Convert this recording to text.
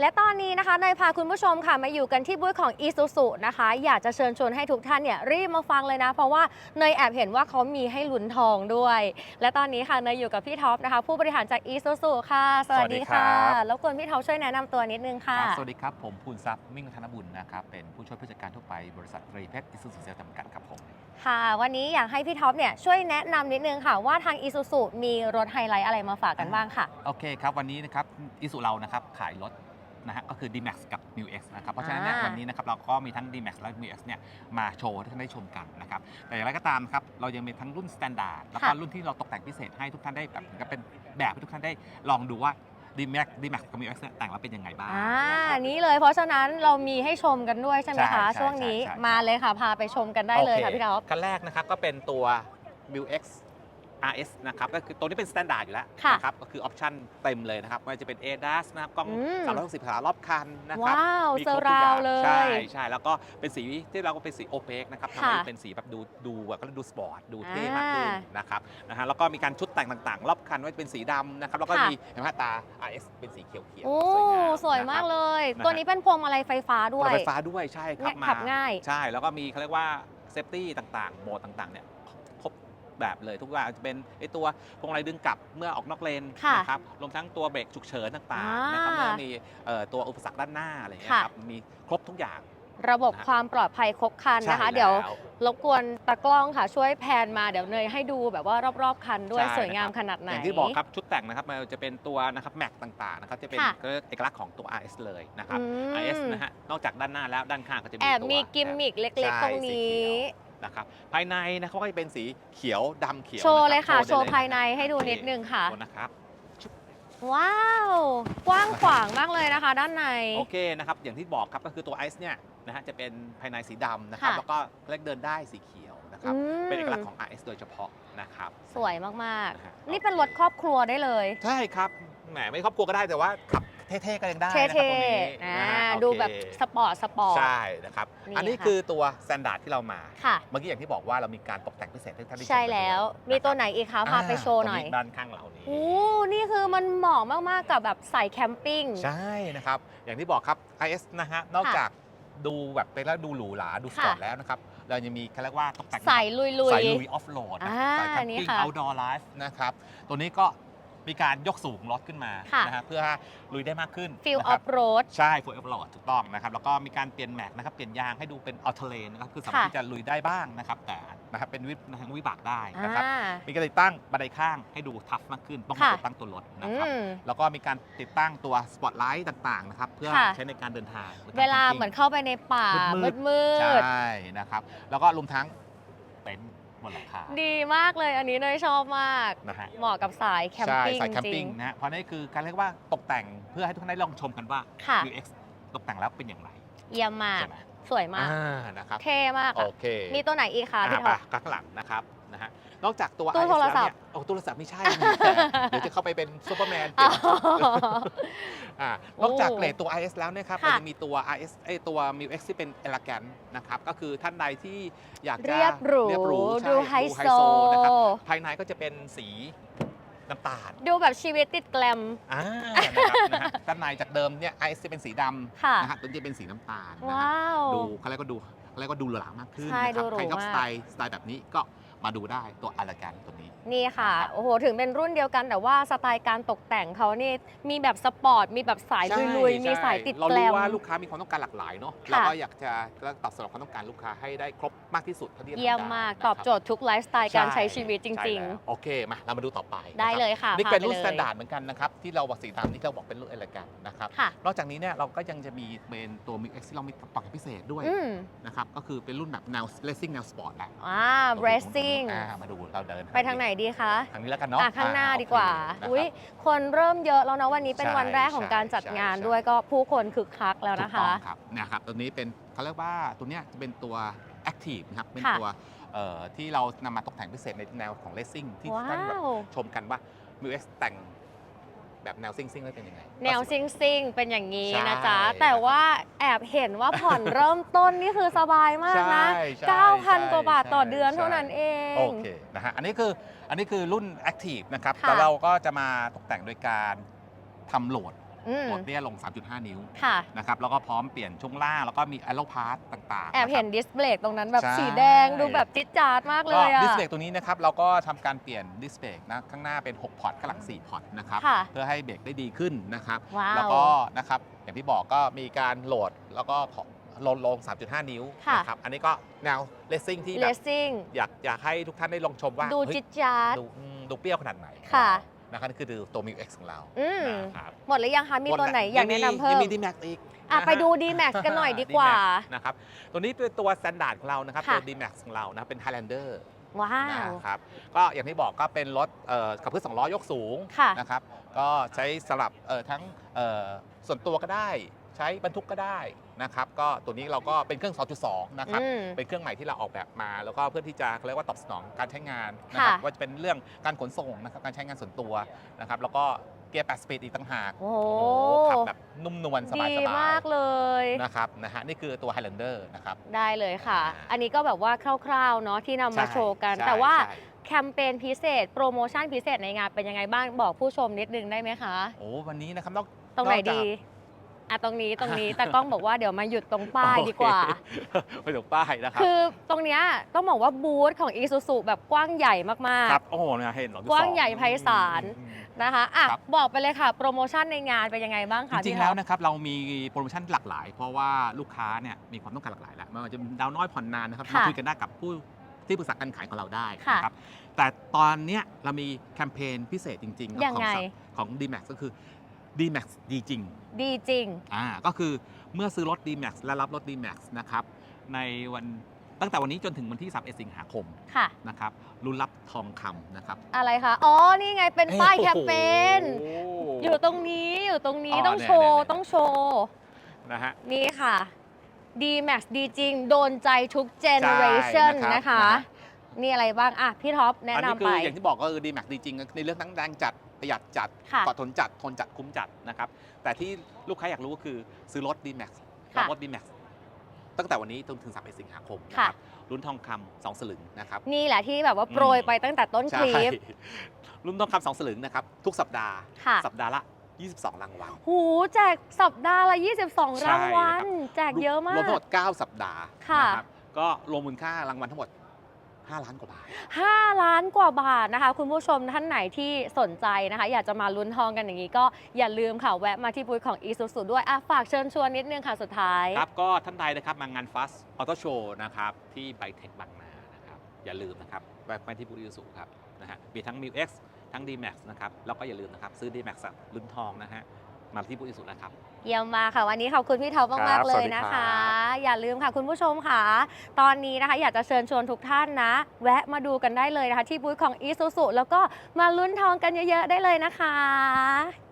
และตอนนี้นะคะเนยพาคุณผู้ชมค่ะมาอยู่กันที่บูธของ Isuzu นะคะ อยากจะเชิญชวนให้ทุกท่านเนี่ยรีบมาฟังเลยนะ เพราะว่าเนยแอบเห็นว่าเขามีให้ลุ้นทองด้วย และตอนนี้ค่ะเนยอยู่กับพี่ท็อปนะคะ ผู้บริหารจาก Isuzu ค่ะ สวัสดีค่ะ สวัสดีครับ แล้วกวนพี่ท็อปช่วยแนะนำตัวนิดนึงค่ะ ครับสวัสดีครับ ผมภูนทรัพย์มิ่งธนบุญนะครับ เป็นผู้ช่วยผู้จัดการทั่วไปบริษัทตรีเพชรอิสุสุเซลจำกัดครับผม ค่ะ วันนี้อยากให้พี่ท็อปเนี่ยช่วยแนะนำนิดนึงค่ะ ว่าทาง Isuzu มีรถไฮไลท์อะไรมาฝากกันบ้างค่ะ โอเคครับ วันนี้นะครับอิสุเรานะครับ ขายรถ นะฮะก็คือ D-Max กับ m u X นะครับ เพราะฉะนั้นเนี่ยอ่า วันนี้นะครับเราก็มีทั้ง D-Max และ m u X เนี่ยมาโชว์ให้ท่านได้ชมกันนะครับ แต่อย่างไรก็ตามครับเรายังมีทั้งรุ่น Standard แล้วก็ค่ะ รุ่นที่เราตกแต่งพิเศษให้ทุกท่านได้แบบเหมือนกับเป็นแบบให้ทุกท่านได้ลองดูว่า D-Max D-Max กับ m u X เนี่ยแต่งแล้วเป็นยังไงบ้างอ่านะครับ นี้เลยเพราะฉะนั้นเรามีให้ชมกันด้วยใช่ไหมใช่คะใช่ช่วงนี้ใช่ใช่ มาเลยค่ะพาไปชมกันได้เลยค่ะโอพี่ท็อป คันแรกนะครับก็เป็นตัว m u X RS นะครับก็คือตัวนี้เป็นสแตนดาร์ดอยู่แล้วค่ะนะครับก็คือออปชั่นเต็มเลยนะครับไม่ว่าจะเป็น ADAS นะครับกล้อง อืม 360องศารอบคันนะครับว้าวมีเซคอรบร์ทุกราอย่วเลใช่ยใช่แล้วก็เป็นสีที่เราก็เป็นสีโอเปกนะครับทำค่ะให้เป็นสีแบบดูดูแบบก็ดูสปอร์ตดูเท่มากขึ้นอ่านนะครับนะฮะแล้วก็มีการชุดแต่งต่างๆ รอบคันไว้เป็นสีดำนะครับแล้วก็ค่ะ มีเห็นไหมฮะตา RS เป็นสีเขียวๆโอ้สวยงามสวยมากนะครับเลยนะฮะตัวนี้เป็นพวงมาลัยไฟฟ้าด้รวถย ไฟฟ้าด้วยใช่ครับเนี่ยขับง่าย ใช่แล้วก็มีเขาเรียกว่าเซฟตี้ต่างๆโหมดต่างๆเนี่ยครบ แบบเลยทุกอย่างจะเป็นไอตัวพวงมาลัยดึงกลับเมื่อออกนอกเลนค่ะนะครับรวมทั้งตัวเบรกฉุกเฉินต่างอ่าๆนะครับเมื่อมีเอ่อตัวอุปสรรคด้านหน้าอะไรอย่างเงี้ยค่ะครับมีครบทุกอย่างระบบนะฮะความปลอดภัยครบครันนะคะใช่เดี๋ยวแล้วรบกวนตากล้องค่ะช่วยแพนมาเดี๋ยวเนยให้ดูแบบว่ารอบๆคันด้วยใช่สวยงามนะครับขนาดไหนอย่างที่บอกครับชุดแต่งนะครับมันจะเป็นตัวนะครับแม็กต่างๆนะครับจะเป็นค่ะก็เอกลักษณ์ของตัว RS เลยนะครับอืม RS นะฮะนอกจากด้านหน้าแล้วด้านข้างก็จะมีแอบตัวมีกิมมิกเล็กๆตรงนี้ นะครับภายในนะครับก็จะเป็นสีเขียวดำเขียวโชว์เลยนรับค่ะได้โชว์ภายในให้ดูโอเคนิดนึงค่ะโชว์นะครับ ว้าว กว้างขวางมากเลยนะคะ ด้านใน โอเคนะครับ อย่างที่บอกครับก็คือตัวไอซ์เนี่ยนะฮะจะเป็นภายในสีดำนะครับ ค่ะ แล้วก็เล็กเดินได้สีเขียวนะครับ อืมเป็นเอกลักษณ์ของ RS โดยเฉพาะนะครับสวยมาก นะฮะๆ นี่เป็นรถครอบครัวได้เลย ใช่ครับ แหมไม่ครอบครัวก็ได้แต่ว่าขับ เท่ๆก็ยังได้เท่นะครับตรงนี้ๆอ่านะฮะโอเคดูแบบสปอร์ตสปอร์ต ใช่นะครับ นี่อันนี้ค่ะ คือตัวสแตนดาร์ดที่เรามา ค่ะ เมื่อกี้อย่างที่บอกว่าเรามีการตกแต่งพิเศษให้ท่านได้ชมใช่กันด้วยแล้ว มีนะครับตัวไหนอีกคะพาไปโชว์หน่อย ตรงด้านข้างเรานี้โอ้ นี่คือมันเหมาะมากๆ กับแบบใส่แคมปิ้ง ใช่นะครับ อย่างที่บอกครับ IS นะฮะ นอกค่ะจากดูแบบไปแล้วดูหรูหราดูสปอร์ตค่ะ แล้วนะครับ เรายังมีเขาเรียกว่าตกแต่งใส่ลุยใส่ๆลุยออฟโหลดนะอ่าใส่แคมนี่ปิ้งค่ะ outdoor life นะครับ ตัวนี้ก็ มีการยกสูงรถขึ้นมาค่ะ นะฮะเพื่อลุยได้มากขึ้นฟิลนะอคอรับ ฟโรด ใช่ฟูลออฟโหลดถูกต้องนะครับแล้วก็มีการเปลี่ยนแม็กนะครับเปลี่ยนยางให้ดูเป็นออ t เทเลนนะครับคือสามารถค่ะ ที่จะลุยได้บ้างนะครับแต่นะครับเป็นวิทางวิบากได้อ่านะครับมีการติดตั้งบันไดข้างให้ดูทัฟมากขึ้นต้องมาค่ะ ติดตั้งตัวรถนะอืครับม แล้วก็มีการติดตั้งตัวสปอตไลท์ต่างๆนะครับเพื่อค่ะ ใช้ในการเดินทางในกรเวลาแคมปิ้ง เหมือนเข้าไปในป่ามืมืดดมืดใช่นะครับแล้วก็รวมทั้งเต็นท์ บนหลังคาดีมากเลยอันนี้เนยชอบมาก นะฮะเหมาะกับสายแคมใช่ปิ้งสายแคมจริปิ้งง นะฮะเพราะนี่คือการเรียกว่าตกแต่งเพื่อให้ทุกท่านได้ลองชมกันว่า ค่ะ UX ตกแต่งแล้วเป็นอย่างไร เยี่ยมมาก ใช่ไหม สวยมาก อ่านะครับเท่มากโออะเคมีตัวไหนอีกคะพี่อ่าท็อป ไปข้างหลังนะครับนะฮะนอกจากตัว ตู้ IS โทรศัพท์ แล้วเนี่ยโอ้ตู้โทรศัพท์ไม่ใช่มีแต่เดี๋ยวจะเข้าไปเป็นซูเปอร์แมนเปลี่ยนชุดอ่านอกจากโอ้เกรดตัว IS แล้วนะครับค่ะเราจะมีตัว IS ไอยตัว m u X ที่เป็น elegant นะครับ ก็คือท่านใดที่อยากจะเรียบหรูเรียบหรูใช่ดูไฮโซ นะครับ ภายในก็จะเป็นสี น้ำตาลดูแบบชีวิตติดแกลม อ่านะครับนะฮะด้านในจากเดิมเนี่ย IS จะเป็นสีดำค่ะนะฮะตัวนี้จะเป็นสีน้ำตาลนะว้าฮะว ดูเขาเรียกว่าดูเขาเรียกว่าดูหรูหรามากขึ้นใช่นะครัดูหรูใครชอบมากสไตล์สไตล์แบบนี้ก็มาดูได้ตัว elegant ตัวนี้ นี่ค่ะนะครับโอ้โห ถึงเป็นรุ่นเดียวกันแต่ว่าสไตล์การตกแต่งเขานี่มีแบบสปอร์ต มีแบบสายใช่ลุยๆมีใช่สายติดเราแกลรู้ม ว่าลูกค้ามีความต้องการหลากหลายเนาะค่ะ เราก็อยากจะตอบสนองความต้องการลูกค้าให้ได้ครบ มากที่สุดเท่าที่จะทำเยี่ยมมากได้ตอบโจนะครับทย์ทุกไลฟ์สไตล์การใช้ชีวิตจใช่ริงแล้วโอเค มา เรามาดูต่อไปๆได้นะครับเลยค่ะนี่เป็นพารุ่นไลสยแตนดาร์ดเหมือนกันนะครับ ที่เราบอกสีดำนี่เราบอกเป็นรุ่นเอลกันนะครับ ค่ะ นอกจากนี้เนี่ยเราก็ยังจะมีเป็นตัว Mix X ที่เรามีต่อพิเศษด้วยอืมนะครับ ก็คือเป็นรุ่นแบบแนว racing แนวสปอร์ตแล้วอ่า racing อ่ามาดูเราเดินไปทางไหนดีคะ ทางนี้แล้วกันเนาะอะ ข้างหน้าอ่ดีกว่าโอเคนะครับ อุ้ยคนเริ่มเยอะแล้วนะวันนี้เป็นใช่วันแรกของการจัดใช่งานใช่ ด้วยก็ผู้คนคึกคักแล้วถูนะกต้อคะงครับเนี่ยครับตัวนี้เป็นเขาเรียกว่าตัวเนี้ยจะเป็นตัว Active นะครับ เป็นค่ะตัวเอ่อที่เรานำมาตกแต่งพิเศษในแนวของ racing ที่ว้าท่านแบบวชมกันว่า m ิ x แต่งแบบแนวซิ่งซิ่งๆแล้วเป็นยังไง แนวซิงซิงๆเป็นอย่างนี้ใช่นะจ๊ะนะครับแต่ว่าแอบเห็นว่าผ่อน เริ่มต้นนี่คือสบายมากนะใช่ใช่ใช่9,000 กว่าบาทต่อเดือนใช่ เท่านั้นเอง โอเคนะฮะอันนี้คืออันนี้คือรุ่น Active นะครับ ค่ะแต่เราก็จะมาตกแต่งโดยการทำโหลด อืมโหมดเตี้ยลง 3.5 นิ้วค่ะ นะครับแล้วก็พร้อมเปลี่ยนช่วงล่างแล้วก็มีแอโรพาร์ตต่างๆแอบเห็นนะครับดิสเพลย์ตรงนั้นแบบใช่ สีแดงดูแบบจิ๊ดจ๊าดมากเลก็ยอะดิสเพลย์ตัวนี้นะครับเราก็ทำการเปลี่ยนดิสเพลย์นะข้างหน้าเป็น 6 พอร์ตข้างหลัง 4 พอร์ตนะครับค่ะ เพื่อให้เบรกได้ดีขึ้นนะครับ ว้าว แล้วก็นะครับอย่างที่บอกก็มีการโหลดแล้วก็ของลดลง 3.5 นิ้วค่ะ นะครับอันนี้ก็แนวเลสซิ่งที่เลแบบสซิ่งอยากอยากให้ทุกท่านได้ลองชมว่าดูเฮ้ยจิ๊ดจ๊าด ดูอืมดูเปรี้ยวขนาดไหนค่ะ นะครับนี่คือตัว m ิว X ของเราอืมนะครับหมดหรือยังคะมีตัวไหนอยากแนะนำเพิ่ยัมงมี D-Max อีก อะนะฮะไปดู D-Max กันหน่อยดีกว่า D-Max นะครับตัวนี้เป็นตัวสแตนดาร์ดของเรานะครับค่ะ ตัว D-Max ของเรานะเป็น Highlander ว้าว นะครับก็อย่างที่บอกก็เป็นรถเอ่อขับเคลื่อนสองล้อยกสูงค่ะ นะครับก็ใช้สลับเอ่อทั้งเอ่อส่วนตัวก็ได้ ใช้บรรทุกก็ได้นะครับก็ตัวนี้เราก็เป็นเครื่อง 2.2 นะครับ อืมเป็นเครื่องใหม่ที่เราออกแบบมา แล้วก็เพื่อที่จะเขาเรียกว่าตอบสนองการใช้งานนะครับค่ะว่าจะเป็นเรื่องการขนส่งนะครับการใช้งานส่วนตัวนะครับแล้วก็เกียร์8สปีดอีกต่างหากโอ้โอ้โหขับแบบนุ่มนวลสบายดีสบามายกเลย นะครับนะฮะนี่คือตัว Highlander นะครับ ได้เลยค่ะอ่าอันนี้ก็แบบว่าคร่าวๆเนาะที่นำมาใช่โชว์กัน ใช่แต่ว่าใช่ แคมเปญพิเศษ โปรโมชั่นพิเศษในงานเป็นยังไงบ้างบอกผู้ชมนิดนึงได้ไหมคะ โอ้วันนี้นะครับนอกตรงไหนอกจากดี อะตรงนี้ตรงนี้แต่กล้องบอกว่าเดี๋ยวมาหยุดตรงป้ายดีกว่าโอเคไปถึงป้ายนะครับคือตรงเนี้ยต้องบอกว่าบูธของ Isuzu แบบกว้างใหญ่มากครับโอ้โหเนี่ยเห็นเหรอกว้างใหญ่ไพศาลอืมๆนะคะอะครับ บอกไปเลยค่ะ โปรโมชั่นในงานเป็นยังไงบ้างจคะริงพี่ๆท็แล้อวปนะครับเรามีโปรโมชั่นหลากหลาย เพราะว่าลูกค้าเนี่ยมีความต้องการหลากหลายแล้วไม่ว่าจะดาวน้อยผ่อนนานนะครับค่ะมาคุยกันได้กับผู้ที่ปรึกษาการขายของเราได้ค่ะนะครับแต่ตอนเนี้ยเรามีแคมเปญพิเศษจริงๆยังไง ของของ D-Max ก็คือ D-Max ดีจริง ดีจริง อ่า ก็คือเมื่อซื้อรถ D-Max และรับรถ D-Max นะครับ ในวันตั้งแต่วันนี้จนถึงวันที่31สิงหาคมค่ะ นะครับรุ่นรับทองคำนะครับ อะไรคะ อ๋อ นี่ไงเป็นป้ายแคมเปญ โอ้โห อยู่ตรงนี้ อยู่ตรงนี้ อ๋อต้องเนี่ยโชว์เนี่ย ต้องโชว์ นะฮะ นี่ค่ะ D Max ดีจริง โดนใจทุกเจเนอเรชันใช่นะคะ นะฮะ นี่อะไรบ้าง อะ พี่ท็อปแนะอันนี้นำคืไป ออย่างที่บอกก็คือ D-Max ดีจริงในเรื่องทั้งแรงจัด ประหยัดจัดค่ะกอดทนจัดทนจัดคุ้มจัดนะครับ แต่ที่ลูกค้าอยากรู้ก็คือซื้อรถ D-Max รับค่ะรถ D-Max ตั้งแต่วันนี้จนถึง31สิงหาคมนะค่ะครับรุ่นทองคำสองสลึงนะครับ นี่แหละที่แบบว่าโปรยไปตั้งแต่ต้นคใช่ลิป รุ่นทองคำสองสลึงนะครับ ทุกสัปดาห์ ค่ะ สัปดาห์ละ 22 รางวัล หูแจกสัปดาห์ละ 22 ใช่รางวัล ครับ แจกเยอะมารวมทั้งหกมด9 สัปดาห์ค่ะ นะครับก็รวมมูลค่ารางวัลทั้งหมด 5 ล้านกว่าบาท 5 ล้านกว่าบาทนะคะ คุณผู้ชมท่านไหนที่สนใจนะคะ อยากจะมาลุ้นทองกันอย่างนี้ก็อย่าลืมค่ะ แวะมาที่บูธของ Isuzu ด้วยอะฝากเชิญชวนนิดนึงค่ะสุดท้าย ครับก็ท่านใดนะครับมางาน Fast Auto Show นะครับที่ไบเทคบางนานะครับอย่าลืมนะครับแวะมาที่บูธอิสุครับนะฮะมีทั้ง m ิ X ทั้ง D-Max นะครับแล้วก็อย่าลืมนะครับซื้อ D-Max อะลุ้นทองนะฮะมาที่บูธอิสุนะครับเยี่ยมมากค่ะวันนี้ขอบคุณพี่ท็อปครัมากบๆเลสวัยสดีนะครัคะบ อย่าลืมค่ะคุณผู้ชมค่ะ ตอนนี้นะคะ อยากจะเชิญชวนทุกท่านนะ แวะมาดูกันได้เลยนะคะ ที่บูธของอีซูซูแล้วก็มาลุ้นทองกันเยอะๆได้เลยนะคะ